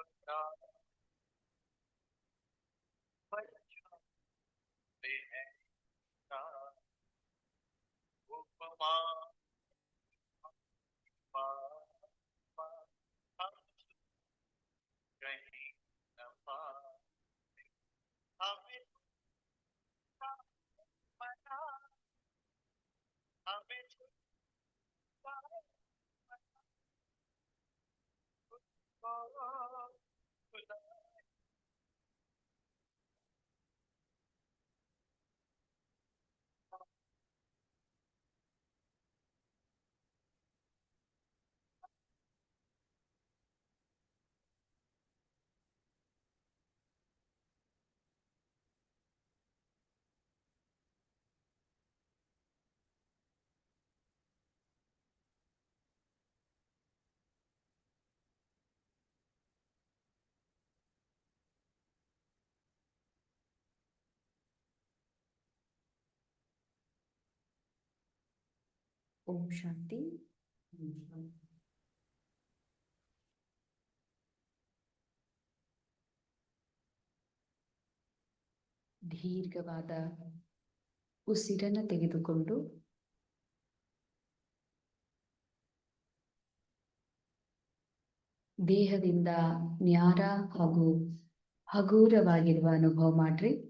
but uh, but uh, ಓಂ ಶಾಂತಿ. ದೀರ್ಘವಾದ ಉಸಿರನ್ನು ತೆಗೆದುಕೊಂಡು ದೇಹದಿಂದ ನ್ಯಾರ ಹಾಗೂ ಹಗೂರವಾಗಿರುವ ಅನುಭವ ಮಾಡ್ರಿ.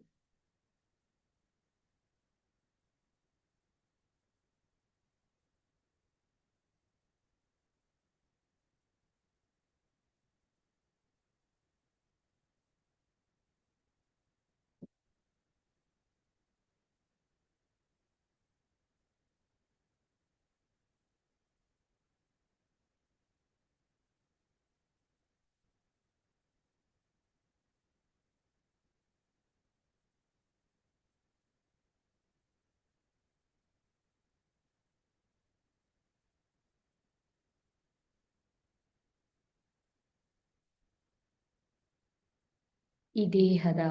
ಈ ದೇಹದ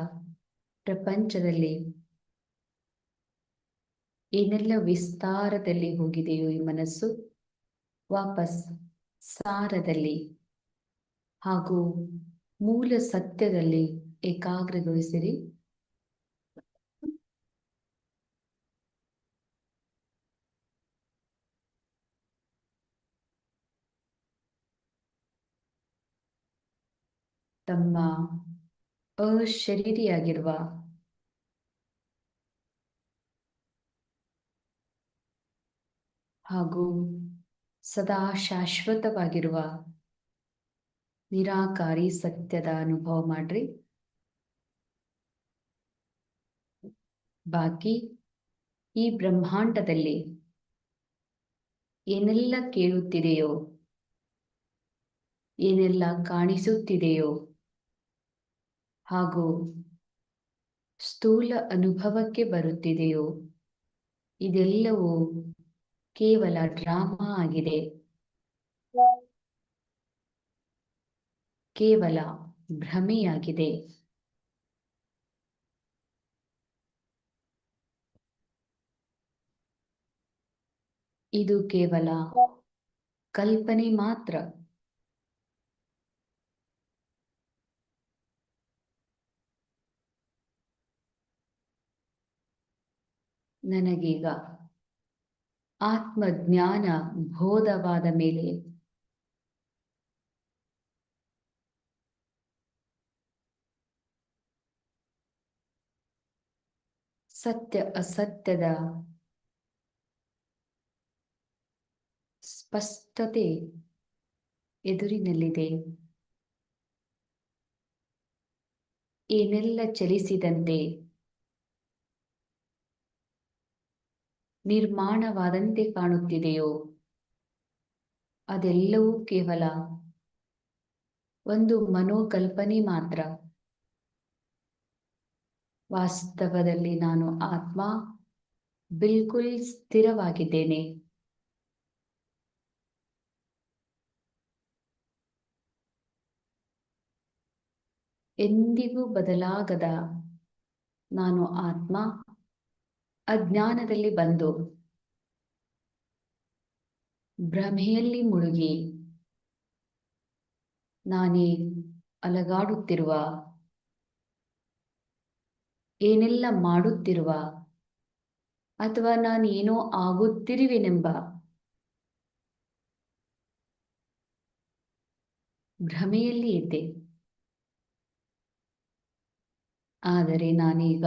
ಪ್ರಪಂಚದಲ್ಲಿ ಏನೆಲ್ಲ ವಿಸ್ತಾರದಲ್ಲಿ ಹೋಗಿದೆಯೋ ಈ ಮನಸ್ಸು, ವಾಪಸ್ ಸಾರದಲ್ಲಿ ಹಾಗೂ ಮೂಲ ಸತ್ಯದಲ್ಲಿ ಏಕಾಗ್ರಗೊಳಿಸಿರಿ. ತಮ್ಮ ಅಶರೀರಿಯಾಗಿರುವ ಹಾಗೂ ಸದಾ ಶಾಶ್ವತವಾಗಿರುವ ನಿರಾಕಾರಿ ಸತ್ಯದ ಅನುಭವ ಮಾಡ್ರಿ. ಬಾಕಿ ಈ ಬ್ರಹ್ಮಾಂಡದಲ್ಲಿ ಏನೆಲ್ಲ ಕೇಳುತ್ತಿದೆಯೋ, ಏನೆಲ್ಲ ಕಾಣಿಸುತ್ತಿದೆಯೋ ಹಾಗೂ ಸ್ಥೂಲ ಅನುಭವಕ್ಕೆ ಬರುತ್ತಿದೆಯೋ? ಇದೆಲ್ಲವೂ ಕೇವಲ ಡ್ರಾಮಾ ಆಗಿದೆ. ಕೇವಲ ಭ್ರಮೆಯಾಗಿದೆ. ಇದು ಕೇವಲ ಕಲ್ಪನೆ ಮಾತ್ರ. ನನಗೀಗ ಆತ್ಮಜ್ಞಾನ ಬೋಧವಾದ ಮೇಲೆ. ಸತ್ಯ ಅಸತ್ಯದ ಸ್ಪಷ್ಟತೆ ಎದುರಿನಲ್ಲಿದೆ. ಏನೆಲ್ಲ ಚಲಿಸಿದಂತೆ ನಿರ್ಮಾಣವಾದಂತೆ ಕಾಣುತ್ತಿದೆಯೋ? ಅದೆಲ್ಲವೂ ಕೇವಲ ಒಂದು ಮನೋಕಲ್ಪನೆ ಮಾತ್ರ. ವಾಸ್ತವದಲ್ಲಿ ನಾನು ಆತ್ಮ ಬಿಲ್ಕುಲ್ ಸ್ಥಿರವಾಗಿದ್ದೇನೆ. ಎಂದಿಗೂ ಬದಲಾಗದ ನಾನು ಆತ್ಮ ಅಜ್ಞಾನದಲ್ಲಿ ಬಂದು ಭ್ರಮೆಯಲ್ಲಿ ಮುಳುಗಿ ನಾನೇ ಅಲಗಾಡುತ್ತಿರುವ, ಏನೆಲ್ಲ ಮಾಡುತ್ತಿರುವ ಅಥವಾ ನಾನೇನೋ ಆಗುತ್ತಿರುವೆನೆಂಬ ಭ್ರಮೆಯಲ್ಲಿ ಇದ್ದೆ. ಆದರೆ ನಾನೀಗ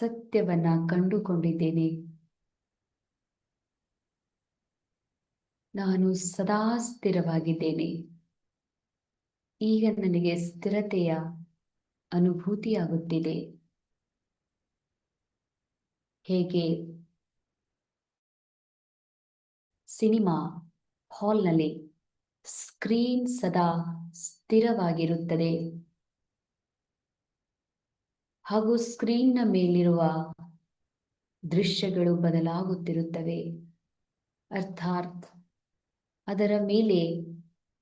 ಸತ್ಯವನ್ನ ಕಂಡುಕೊಂಡಿದ್ದೇನೆ. ನಾನು ಸದಾ ಸ್ಥಿರವಾಗಿದ್ದೇನೆ. ಈಗ ನನಗೆ ಸ್ಥಿರತೆಯ ಅನುಭೂತಿಯಾಗುತ್ತಿದೆ. ಹೇಗೆ? ಸಿನಿಮಾ ಹಾಲ್ನಲ್ಲಿ ಸ್ಕ್ರೀನ್ ಸದಾ ಸ್ಥಿರವಾಗಿರುತ್ತದೆ. ಹಾಗೂ ಸ್ಕ್ರೀನ್ನ ಮೇಲಿರುವ ದೃಶ್ಯಗಳು ಬದಲಾಗುತ್ತಿರುತ್ತವೆ. ಅರ್ಥಾತ್ ಅದರ ಮೇಲೆ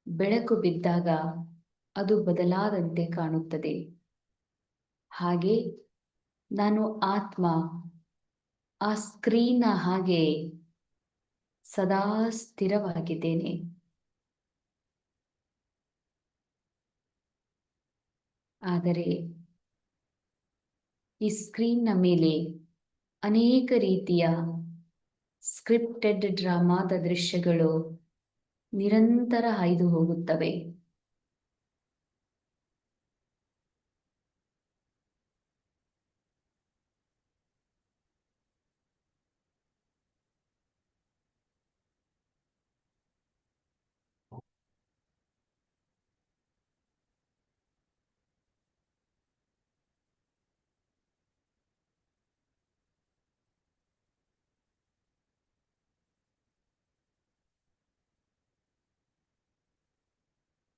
ಬೆಳಕು ಬಿದ್ದಾಗ ಅದು ಬದಲಾದಂತೆ ಕಾಣುತ್ತದೆ. ಹಾಗೆ ನಾನು ಆತ್ಮ ಆ ಸ್ಕ್ರೀನ್ನ ಹಾಗೆ ಸದಾ ಸ್ಥಿರವಾಗಿದ್ದೇನೆ. ಆದರೆ ಈ ಸ್ಕ್ರೀನ್ನ ಮೇಲೆ ಅನೇಕ ರೀತಿಯ ಸ್ಕ್ರಿಪ್ಟೆಡ್ ಡ್ರಾಮಾದ ದೃಶ್ಯಗಳು ನಿರಂತರ ಹಾಯ್ದು ಹೋಗುತ್ತವೆ.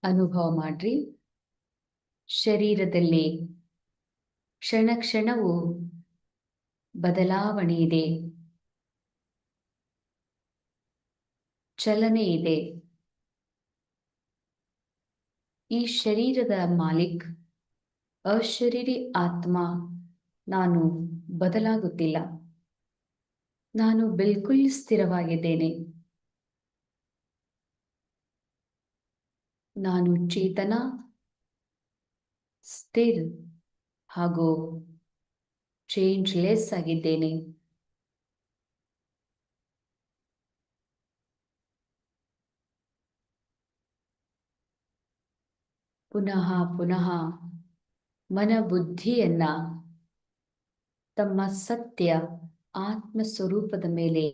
ಅನುಭವ ಮಾಡ್ರಿ. ಶರೀರದಲ್ಲಿ ಕ್ಷಣ ಕ್ಷಣವು ಬದಲಾವಣೆ ಇದೆ. ಚಲನೆ ಇದೆ. ಈ ಶರೀರದ ಮಾಲೀಕ್, ಅಶರೀರಿ ಆತ್ಮ ನಾನು ಬದಲಾಗುತ್ತಿಲ್ಲ. ನಾನು ಬಿಲ್ಕುಲ್ ಸ್ಥಿರವಾಗಿದ್ದೇನೆ. ನಾನು ಚೇತನ, ಸ್ಥಿರ್ ಹಾಗೂ ಚೇಂಜ್ಲೆಸ್ ಆಗಿದ್ದೇನೆ. ಪುನಃ ಪುನಃ ಮನಬುದ್ಧಿಯನ್ನ ತಮ್ಮ ಸತ್ಯ ಆತ್ಮ ಸ್ವರೂಪದ ಮೇಲೆ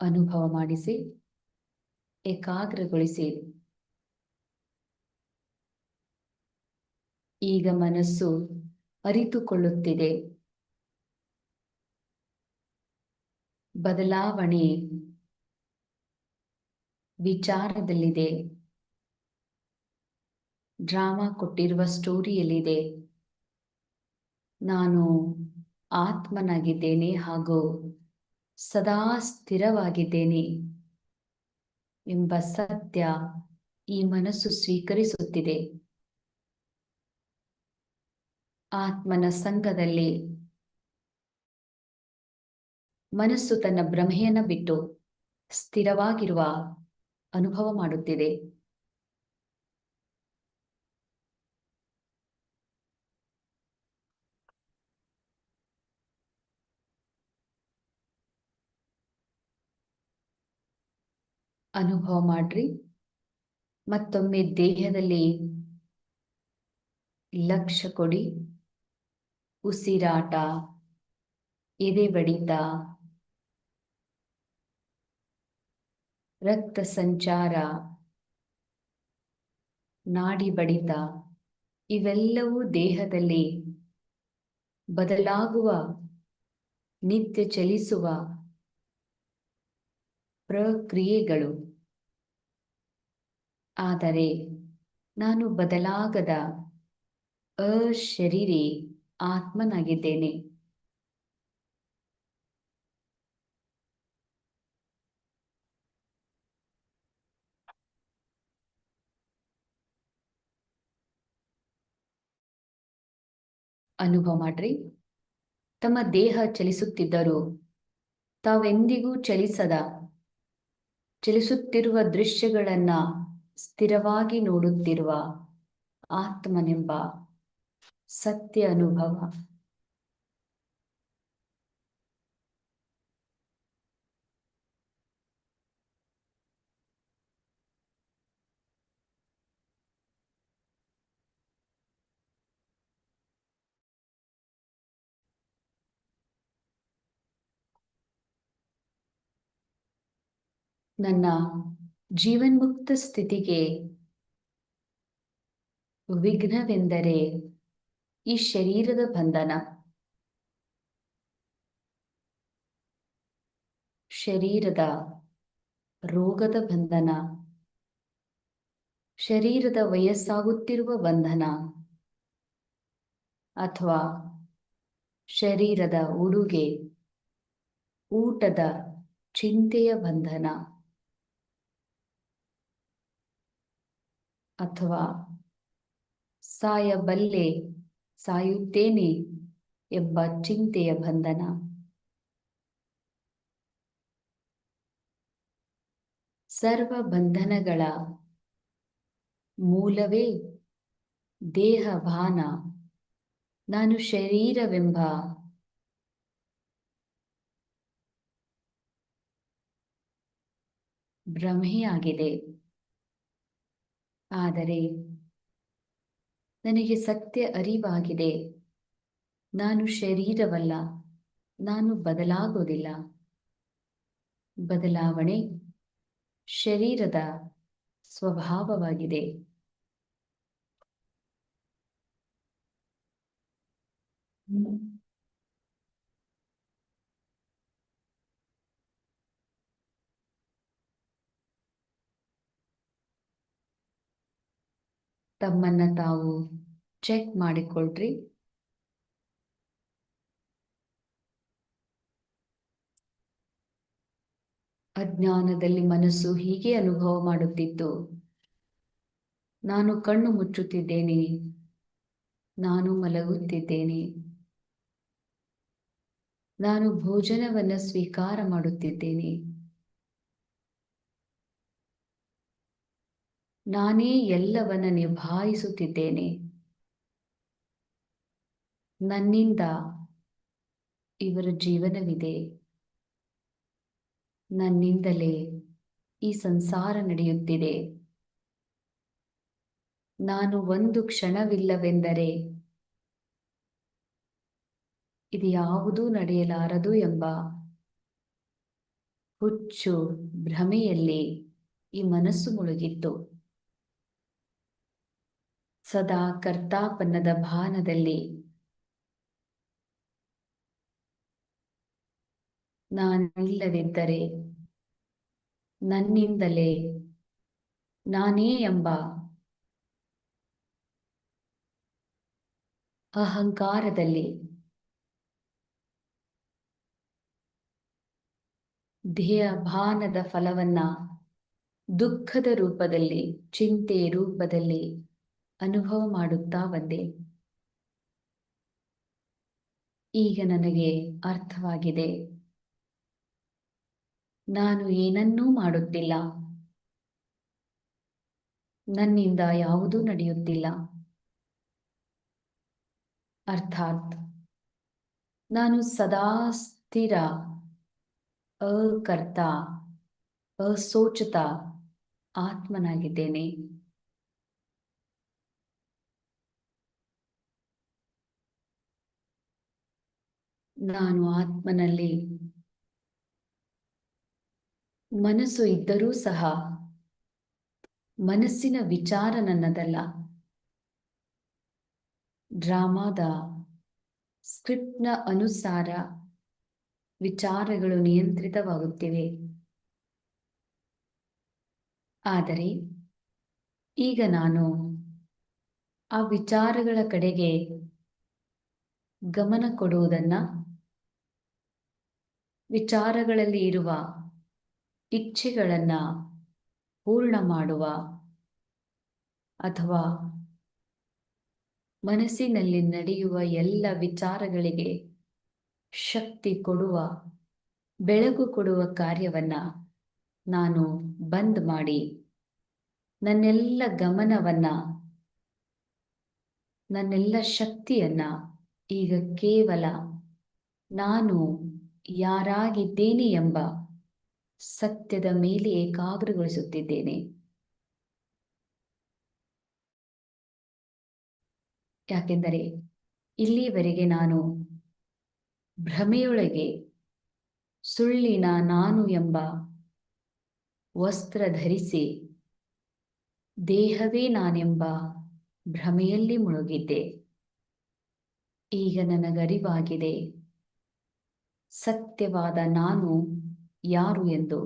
ಅನುಭವ ಮಾಡಿಸಿ. ಏಕಾಗ್ರಗೊಳಿಸಿ. ಈಗ ಮನಸ್ಸು ಅರಿತುಕೊಳ್ಳುತ್ತಿದೆ. ಬದಲಾವಣೆ ವಿಚಾರದಲ್ಲಿದೆ. ಡ್ರಾಮಾ ಕೊಟ್ಟಿರುವ ಸ್ಟೋರಿಯಲ್ಲಿದೆ. ನಾನು ಆತ್ಮನಾಗಿದ್ದೇನೆ ಹಾಗೂ ಸದಾ ಸ್ಥಿರವಾಗಿದ್ದೇನೆ. ಎಂಬ ಸತ್ಯ ಈ ಮನಸ್ಸು ಸ್ವೀಕರಿಸುತ್ತಿದೆ. ಆತ್ಮನ ಸಂಘದಲ್ಲಿ ಮನಸ್ಸು ತನ್ನ ಭ್ರಮೆಯನ್ನು ಬಿಟ್ಟು ಸ್ಥಿರವಾಗಿರುವ ಅನುಭವ ಮಾಡುತ್ತಿದೆ. ಅನುಭವ ಮಾಡ್ರಿ. ಮತ್ತೊಮ್ಮೆ ದೇಹದಲ್ಲಿ ಲಕ್ಷ ಕೊಡಿ. ಉಸಿರಾಟ ಎದೆ ಬಡಿತ ರಕ್ತ ಸಂಚಾರ, ನಾಡಿ ಬಡಿತ, ಇವೆಲ್ಲವೂ ದೇಹದಲ್ಲಿ ಬದಲಾಗುವ, ನಿತ್ಯ ಚಲಿಸುವ ಪ್ರಕ್ರಿಯೆಗಳು. ಆದರೆ ನಾನು ಬದಲಾಗದ ಅಶರೀರಿ ಆತ್ಮನಾಗಿದ್ದೇನೆ. ಅನುಭವ ಮಾಡ್ರಿ. ತಮ್ಮ ದೇಹ ಚಲಿಸುತ್ತಿದ್ದರೂ ತಾವೆಂದಿಗೂ ಚಲಿಸದ ಚಲಿಸುತ್ತಿರುವ ದೃಶ್ಯಗಳನ್ನ ಸ್ಥಿರವಾಗಿ ನೋಡುತ್ತಿರುವ ಆತ್ಮನೆಂಬ ಸತ್ಯ ಅನುಭವ ನನ್ನ ಜೀವನ್ಮುಕ್ತ ಸ್ಥಿತಿಗೆ ವಿಘ್ನವೆಂದರೆ ಈ ಶರೀರದ ಬಂಧನ. ಶರೀರದ ರೋಗದ ಬಂಧನ. ಶರೀರದ ವಯಸ್ಸಾಗುತ್ತಿರುವ ಬಂಧನ. ಅಥವಾ ಶರೀರದ ಉಡುಗೆ, ಊಟದ ಚಿಂತೆಯ ಬಂಧನ. ಅಥವಾ ಸಾಯಬಲ್ಲೆ ಸಾಯುತ್ತೇನೆ ಎಂಬ ಚಿಂತೆಯ ಬಂಧನ. ಸರ್ವ ಬಂಧನಗಳ ಮೂಲವೇ ದೇಹ ಭಾನ ನಾನು ಶರೀರವೆಂಬ ಭ್ರಮೆಯಾಗಿದೆ. ಆದರೆ ನನಗೆ ಸತ್ಯ ಅರಿವಾಗಿದೆ. ನಾನು ಶರೀರವಲ್ಲ ನಾನು ಬದಲಾಗೋದಿಲ್ಲ. ಬದಲಾವಣೆ ಶರೀರದ ಸ್ವಭಾವವಾಗಿದೆ. ತಮ್ಮನ್ನ ತಾವು ಚೆಕ್ ಮಾಡಿಕೊಳ್ಳ್ರಿ ಅಜ್ಞಾನದಲ್ಲಿ ಮನಸ್ಸು ಹೀಗೆ ಅನುಭವ ಮಾಡುತ್ತಿತ್ತು. ನಾನು ಕಣ್ಣು ಮುಚ್ಚುತ್ತಿದ್ದೇನೆ. ನಾನು ಮಲಗುತ್ತಿದ್ದೇನೆ. ನಾನು ಭೋಜನವನ್ನು ಸ್ವೀಕಾರ ಮಾಡುತ್ತಿದ್ದೇನೆ. ನಾನೇ ಎಲ್ಲವನ್ನ ನಿಭಾಯಿಸುತ್ತಿದ್ದೇನೆ. ನನ್ನಿಂದ ಇವರ ಜೀವನವಿದೆ. ನನ್ನಿಂದಲೇ ಈ ಸಂಸಾರ ನಡೆಯುತ್ತಿದೆ. ನಾನು ಒಂದು ಕ್ಷಣವಿಲ್ಲವೆಂದರೆ ಇದು ಯಾವುದೂ ನಡೆಯಲಾರದು ಎಂಬ ಹುಚ್ಚು ಭ್ರಮೆಯಲ್ಲಿ ಈ ಮನಸ್ಸು ಮುಳುಗಿತ್ತು. ಸದಾ ಕರ್ತಾಪನ್ನದ ಭಾನದಲ್ಲಿ. ನಾನಿಲ್ಲದಿದ್ದರೆ ನನ್ನಿಂದಲೇ ನಾನೇ ಎಂಬ ಅಹಂಕಾರದಲ್ಲಿ ಧ್ಯೇಯ ಭಾನದ ಫಲವನ್ನ ದುಃಖದ ರೂಪದಲ್ಲಿ, ಚಿಂತೆ ರೂಪದಲ್ಲಿ ಅನುಭವ ಮಾಡುತ್ತಾ ಬಂದೆ. ಈಗ ನನಗೆ ಅರ್ಥವಾಗಿದೆ. ನಾನು ಏನನ್ನೂ ಮಾಡುತ್ತಿಲ್ಲ. ನನ್ನಿಂದ ಯಾವುದೂ ನಡೆಯುತ್ತಿಲ್ಲ. ಅರ್ಥಾತ್ ನಾನು ಸದಾ ಸ್ಥಿರ, ಅಕರ್ತ, ಅಸೋಚತ ಆತ್ಮನಾಗಿದ್ದೇನೆ. ನಾನು ಆತ್ಮನಲ್ಲಿ ಮನಸ್ಸು ಇದ್ದರೂ ಸಹ ಮನಸ್ಸಿನ ವಿಚಾರ ನನ್ನದಲ್ಲ. ಡ್ರಾಮಾದ ಸ್ಕ್ರಿಪ್ಟ್ನ ಅನುಸಾರ ವಿಚಾರಗಳು ನಿಯಂತ್ರಿತವಾಗುತ್ತಿವೆ. ಆದರೆ ಈಗ ನಾನು ಆ ವಿಚಾರಗಳ ಕಡೆಗೆ ಗಮನ ಕೊಡುವುದನ್ನ ವಿಚಾರಗಳಲ್ಲಿ ಇರುವ ಇಚ್ಛೆಗಳನ್ನು ಪೂರ್ಣ ಮಾಡುವ ಅಥವಾ ಮನಸ್ಸಿನಲ್ಲಿ ನಡೆಯುವ ಎಲ್ಲ ವಿಚಾರಗಳಿಗೆ ಶಕ್ತಿ ಕೊಡುವ ಬೆಳಕು ಕೊಡುವ ಕಾರ್ಯವನ್ನು ನಾನು ಬಂದ್ ಮಾಡಿ ನನ್ನೆಲ್ಲ ಗಮನವನ್ನು, ನನ್ನೆಲ್ಲ ಶಕ್ತಿಯನ್ನು ಈಗ ಕೇವಲ ನಾನು ಯಾರಾಗಿದ್ದೇನೆ ಎಂಬ ಸತ್ಯದ ಮೇಲೆ ಏಕಾಗ್ರಗೊಳಿಸುತ್ತಿದ್ದೇನೆ. ಯಾಕೆಂದರೆ ಇಲ್ಲಿಯವರೆಗೆ ನಾನು ಭ್ರಮೆಯೊಳಗೆ ಸುಳ್ಳಿನ ನಾನು ಎಂಬ ವಸ್ತ್ರ ಧರಿಸಿ ದೇಹವೇ ನಾನೆಂಬ ಭ್ರಮೆಯಲ್ಲಿ ಮುಳುಗಿದ್ದೆ. ಈಗ ನನಗರಿವಾಗಿದೆ. ಸತ್ಯವಾದ ನಾನು ಯಾರು ಎಂದು?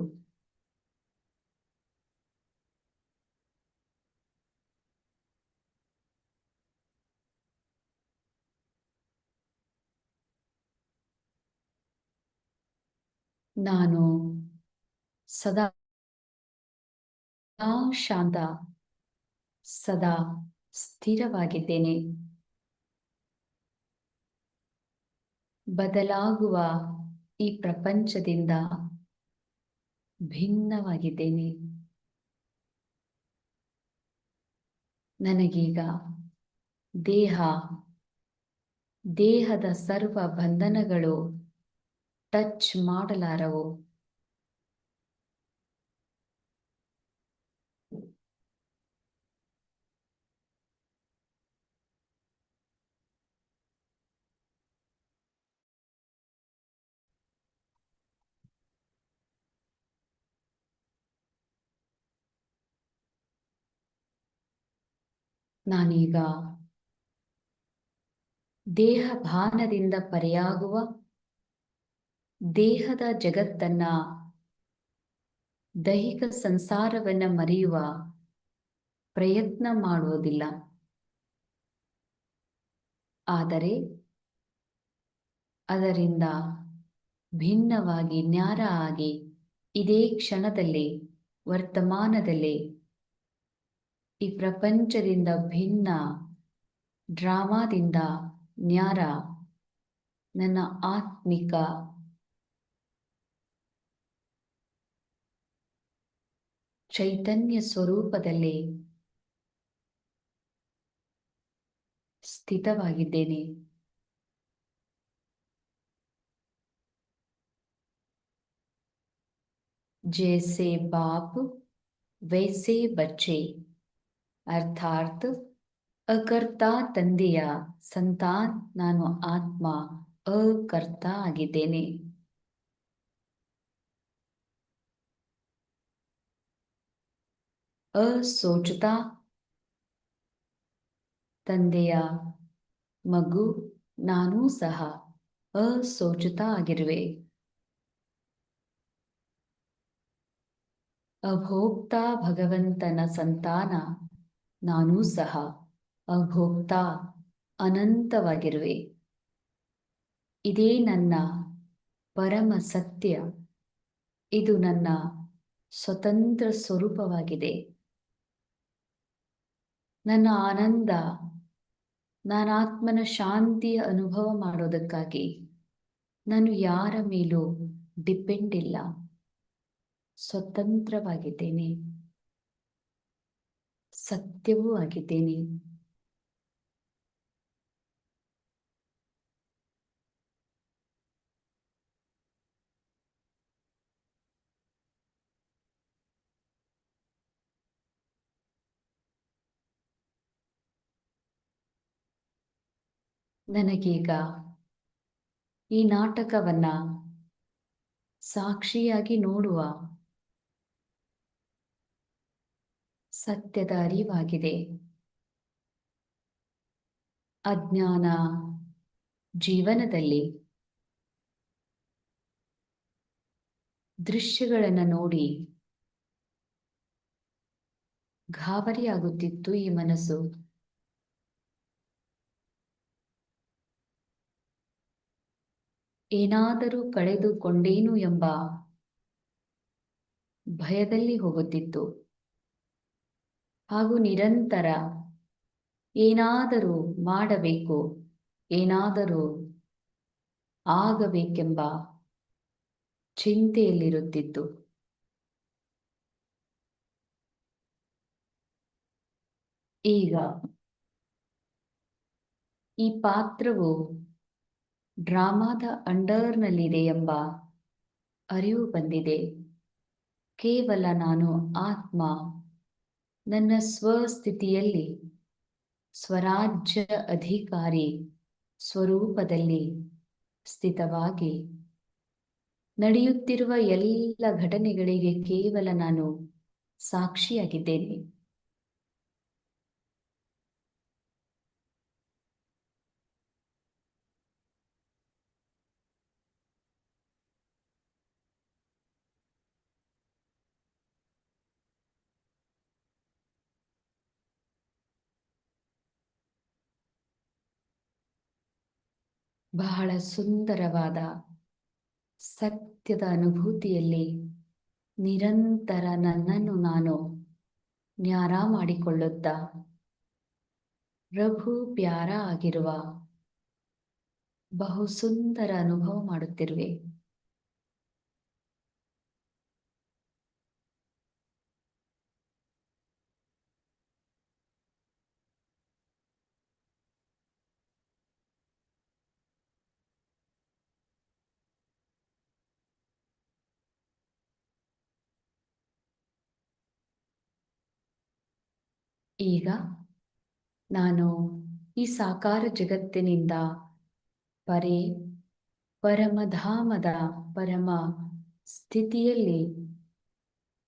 ನಾನು ಸದಾ ಶಾಂತ ಸದಾ ಸ್ಥಿರವಾಗಿದ್ದೇನೆ. ಬದಲಾಗುವ ಈ ಪ್ರಪಂಚದಿಂದ ಭಿನ್ನವಾಗಿದ್ದೇನೆ. ನನಗೀಗ ದೇಹ ದೇಹದ ಸರ್ವ ಬಂಧನಗಳು ಟಚ್ ಮಾಡಲಾರವು. ನಾನೀಗ ದೇಹ ಭಾನದಿಂದ ಪರೆಯಾಗುವ ದೇಹದ ಜಗತ್ತನ್ನ ದೈಹಿಕ ಸಂಸಾರವನ್ನ ಮರೆಯುವ ಪ್ರಯತ್ನ ಮಾಡುವುದಿಲ್ಲ. ಆದರೆ ಅದರಿಂದ ಭಿನ್ನವಾಗಿ ನ್ಯಾರ ಆಗಿ ಇದೇ ಕ್ಷಣದಲ್ಲಿ, ವರ್ತಮಾನದಲ್ಲಿ ಈ ಪ್ರಪಂಚದಿಂದ ಭಿನ್ನ ಡ್ರಾಮಾದಿಂದ ನ್ಯಾರ ನನ್ನ ಆತ್ಮಿಕ ಚೈತನ್ಯ ಸ್ವರೂಪದಲ್ಲಿ ಸ್ಥಿತವಾಗಿದ್ದೇನೆ. ಜೇಸೆ ಬಾಬ್ ವೈಸೆ ಬಚ್ಚೆ. ಅರ್ಥಾತ್ ಅಕರ್ತ ತಂದೆಯ ಸಂತಾನ್ ನಾನು ಆತ್ಮ ಅಕರ್ತ ಆಗಿದ್ದೇನೆ. ಅಸೋಚತಾ ತಂದೆಯ ಮಗು ನಾನೂ ಸಹ ಅಸೋಚತಾ ಆಗಿರುವೆ. ಅಭೋಕ್ತ ಭಗವಂತನ ಸಂತಾನ ನಾನೂ ಸಹ ಅಭೋಕ್ತಾ ಅನಂತವಾಗಿರುವೆ. ಇದೇ ನನ್ನ ಪರಮ ಸತ್ಯ. ಇದು ನನ್ನ ಸ್ವತಂತ್ರ ಸ್ವರೂಪವಾಗಿದೆ. ನನ್ನ ಆನಂದ ನಾನಾತ್ಮನ ಶಾಂತಿಯ ಅನುಭವ ಮಾಡೋದಕ್ಕಾಗಿ ನಾನು ಯಾರ ಮೇಲೂ ಡಿಪೆಂಡ್ ಇಲ್ಲ. ಸ್ವತಂತ್ರವಾಗಿದ್ದೇನೆ. ಸತ್ಯವೂ ಆಗಿದ್ದೇನೆ. ನನಗೀಗ ಈ ನಾಟಕವನ್ನ ಸಾಕ್ಷಿಯಾಗಿ ನೋಡುವ ಸತ್ಯದ ಅರಿವಾಗಿದೆ. ಅಜ್ಞಾನ ಜೀವನದಲ್ಲಿ ದೃಶ್ಯಗಳನ್ನು ನೋಡಿ ಗಾಬರಿಯಾಗುತ್ತಿತ್ತು ಈ ಮನಸ್ಸು. ಏನಾದರೂ ಕಳೆದುಕೊಂಡೇನು ಎಂಬ ಭಯದಲ್ಲಿ ಹೋಗುತ್ತಿತ್ತು. ಹಾಗೂ ನಿರಂತರ ಏನಾದರೂ ಮಾಡಬೇಕು, ಏನಾದರೂ ಆಗಬೇಕೆಂಬ ಚಿಂತೆಯಲ್ಲಿರುತ್ತಿತ್ತು ಈಗ ಈ ಪಾತ್ರವು ಡ್ರಾಮಾದ ಅಂಡರ್ನಲ್ಲಿದೆ ಎಂಬ ಅರಿವು ಬಂದಿದೆ. ಕೇವಲ ನಾನು ಆತ್ಮ ನನ್ನ ಸ್ವಸ್ಥಿತಿಯಲ್ಲಿ ಸ್ವರಾಜ್ಯ ಅಧಿಕಾರಿ ಸ್ವರೂಪದಲ್ಲಿ ಸ್ಥಿತವಾಗಿ ನಡೆಯುತ್ತಿರುವ ಎಲ್ಲ ಘಟನೆಗಳಿಗೆ ಕೇವಲ ನಾನು ಸಾಕ್ಷಿಯಾಗಿದ್ದೇನೆ. ಬಹಳ ಸುಂದರವಾದ ಸತ್ಯದ ಅನುಭೂತಿಯಲ್ಲಿ ನಿರಂತರ ನನ್ನನ್ನು ನಾನು ನ್ಯಾರ ಮಾಡಿಕೊಳ್ಳುತ್ತಾ ಪ್ರಭು ಪ್ಯಾರ ಆಗಿರುವ ಬಹು ಸುಂದರ ಅನುಭವ ಮಾಡುತ್ತಿರುವೆ. ಈಗ ನಾನು ಈ ಸಾಕಾರ ಜಗತ್ತಿನಿಂದ ಪರೆ ಪರಮಧಾಮದ ಪರಮ ಸ್ಥಿತಿಯಲ್ಲಿ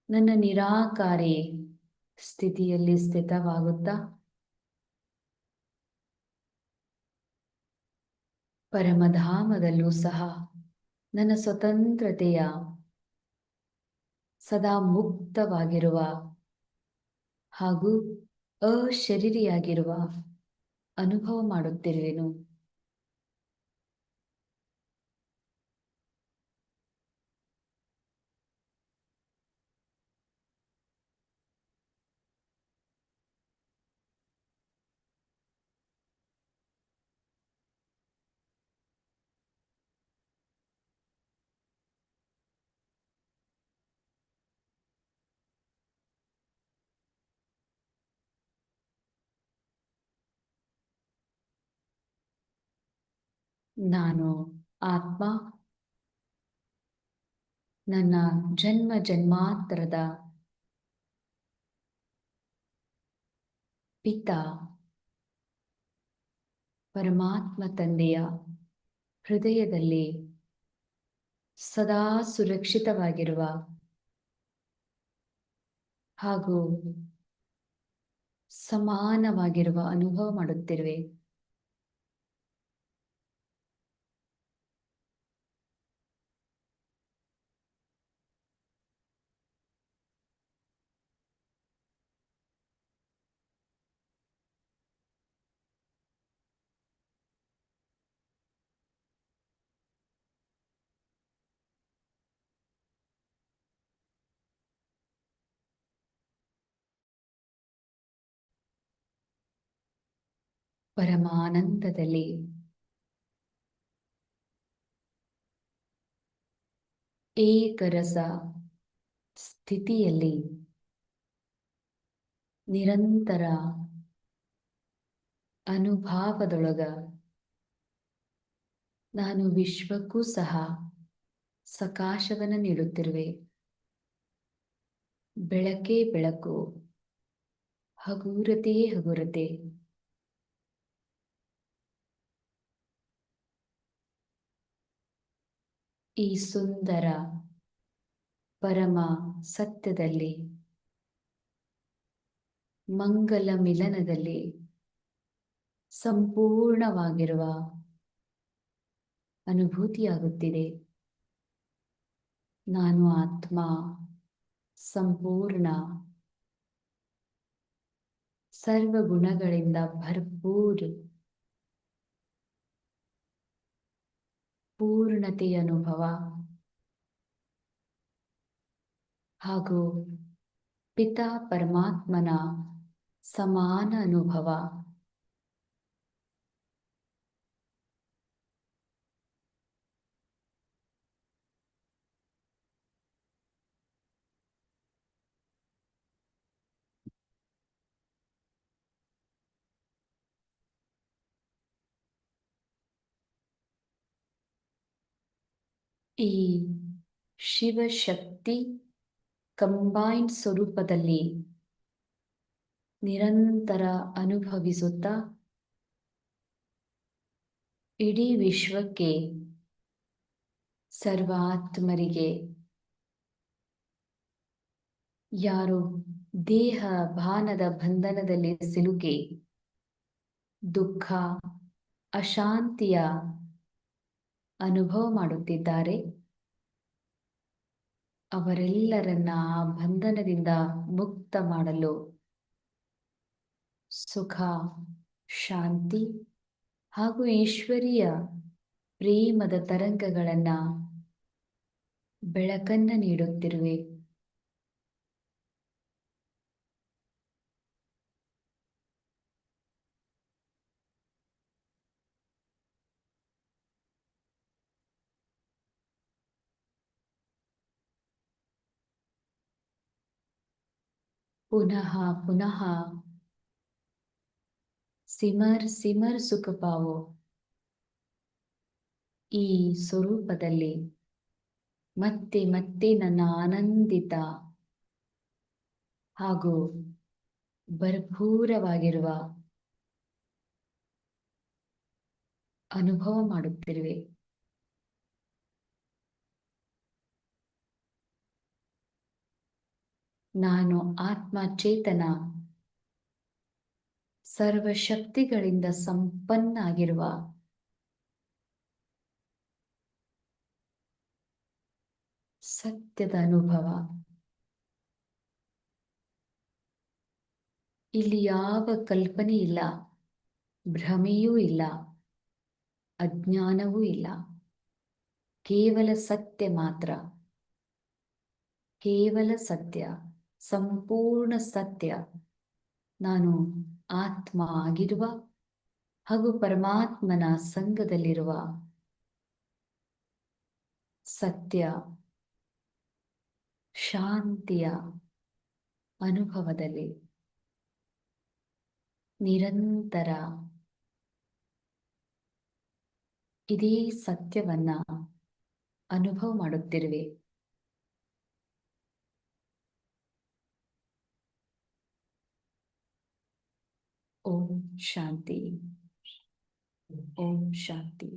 ನನ್ನ ನಿರಾಕಾರಿ ಸ್ಥಿತಿಯಲ್ಲಿ ಸ್ಥಿತವಾಗುತ್ತಾ? ಪರಮಧಾಮದಲ್ಲೂ ಸಹ ನನ್ನ ಸ್ವತಂತ್ರತೆಯ ಸದಾ ಮುಕ್ತವಾಗಿರುವ ಹಾಗೂ ಅಶರೀರಿಯಾಗಿರುವ ಅನುಭವ ಮಾಡುತ್ತಿರುವೆನು. ನಾನು ಆತ್ಮ. ನನ್ನ ಜನ್ಮ ಜನ್ಮಾಂತರದ ಪಿತ. ಪರಮಾತ್ಮ ತಂದೆಯ ಹೃದಯದಲ್ಲಿ ಸದಾ ಸುರಕ್ಷಿತವಾಗಿರುವ ಹಾಗೂ ಸಮಾನವಾಗಿರುವ ಅನುಭವ ಮಾಡುತ್ತಿರುವೆ. ಪರಮಾನಂದದಲ್ಲಿ. ಏಕರಸ ಸ್ಥಿತಿಯಲ್ಲಿ ನಿರಂತರ ಅನುಭಾವದೊಳಗ ನಾನು ವಿಶ್ವಕ್ಕೂ ಸಹ ಸಕಾಶವನ್ನು ನೀಡುತ್ತಿರುವೆ. ಬೆಳಕೇ ಬೆಳಕು ಹಗುರತೆಯೇ ಹಗುರತೆ. ಈ ಸುಂದರ ಪರಮ ಸತ್ಯದಲ್ಲಿ ಮಂಗಲ ಮಿಲನದಲ್ಲಿ ಸಂಪೂರ್ಣವಾಗಿರುವ ಅನುಭೂತಿಯಾಗುತ್ತಿದೆ. ನಾನು ಆತ್ಮ ಸಂಪೂರ್ಣ ಸರ್ವ ಗುಣಗಳಿಂದ ಭರ್ಪೂರ್. ಪೂರ್ಣತೆಯ ಅನುಭವ ಹಾಗೂ ಪಿತಾ ಪರಮಾತ್ಮನ ಸಮಾನ ಅನುಭವ. ಈ ಶಿವಶಕ್ತಿ ಕಂಬೈನ್ಡ್ ಸ್ವರೂಪದಲ್ಲಿ ನಿರಂತರ ಅನುಭವಿಸುತ್ತಾ ಇಡೀ ವಿಶ್ವಕ್ಕೆ ಸರ್ವಾತ್ಮರಿಗೆ ಯಾರು ದೇಹ ಭಾನದ ಬಂಧನದಲ್ಲಿ ಸಿಲುಕಿ ದುಃಖ, ಅಶಾಂತಿಯ ಅನುಭವ ಮಾಡುತ್ತಿದ್ದಾರೆ. ಅವರೆಲ್ಲರನ್ನ ಆ ಬಂಧನದಿಂದ ಮುಕ್ತ ಮಾಡಲು ಸುಖ, ಶಾಂತಿ ಹಾಗೂ ಈಶ್ವರಿಯ ಪ್ರೇಮದ ತರಂಗಗಳನ್ನ ಬೆಳಕನ್ನ ನೀಡುತ್ತಿರುವೆ. ಪುನಃ ಪುನಃ ಸಿಮರ್ ಸಿಮರ್ ಸುಖ ಪಾವೋ ಈ ಸ್ವರೂಪದಲ್ಲಿ ಮತ್ತೆ ಮತ್ತೆ ನನ್ನ ಆನಂದಿತ ಹಾಗೂ ಭರ್ಪೂರವಾಗಿರುವ ಅನುಭವ ಮಾಡುತ್ತಿರುವೆ. ನಾನು ಆತ್ಮ ಚೇತನ ಸರ್ವಶಕ್ತಿಗಳಿಂದ ಸಂಪನ್ನಾಗಿರುವ. ಸತ್ಯದ ಅನುಭವ. ಇಲ್ಲಿ ಯಾವ ಕಲ್ಪನೆ ಇಲ್ಲ. ಭ್ರಮೆಯೂ ಇಲ್ಲ. ಅಜ್ಞಾನವೂ ಇಲ್ಲ. ಕೇವಲ ಸತ್ಯ ಮಾತ್ರ. ಕೇವಲ ಸತ್ಯ. ಸಂಪೂರ್ಣ ಸತ್ಯ. ನಾನು ಆತ್ಮ ಆಗಿರುವ ಹಾಗೂ ಪರಮಾತ್ಮನ ಸಂಘದಲ್ಲಿರುವ ಸತ್ಯ, ಶಾಂತಿಯ ಅನುಭವದಲ್ಲಿ ನಿರಂತರ ಇದೇ ಸತ್ಯವನ್ನ ಅನುಭವ ಮಾಡುತ್ತಿರುವೆ. ಓಂ ಶಾಂತಿ ಓಂ ಶಾಂತಿ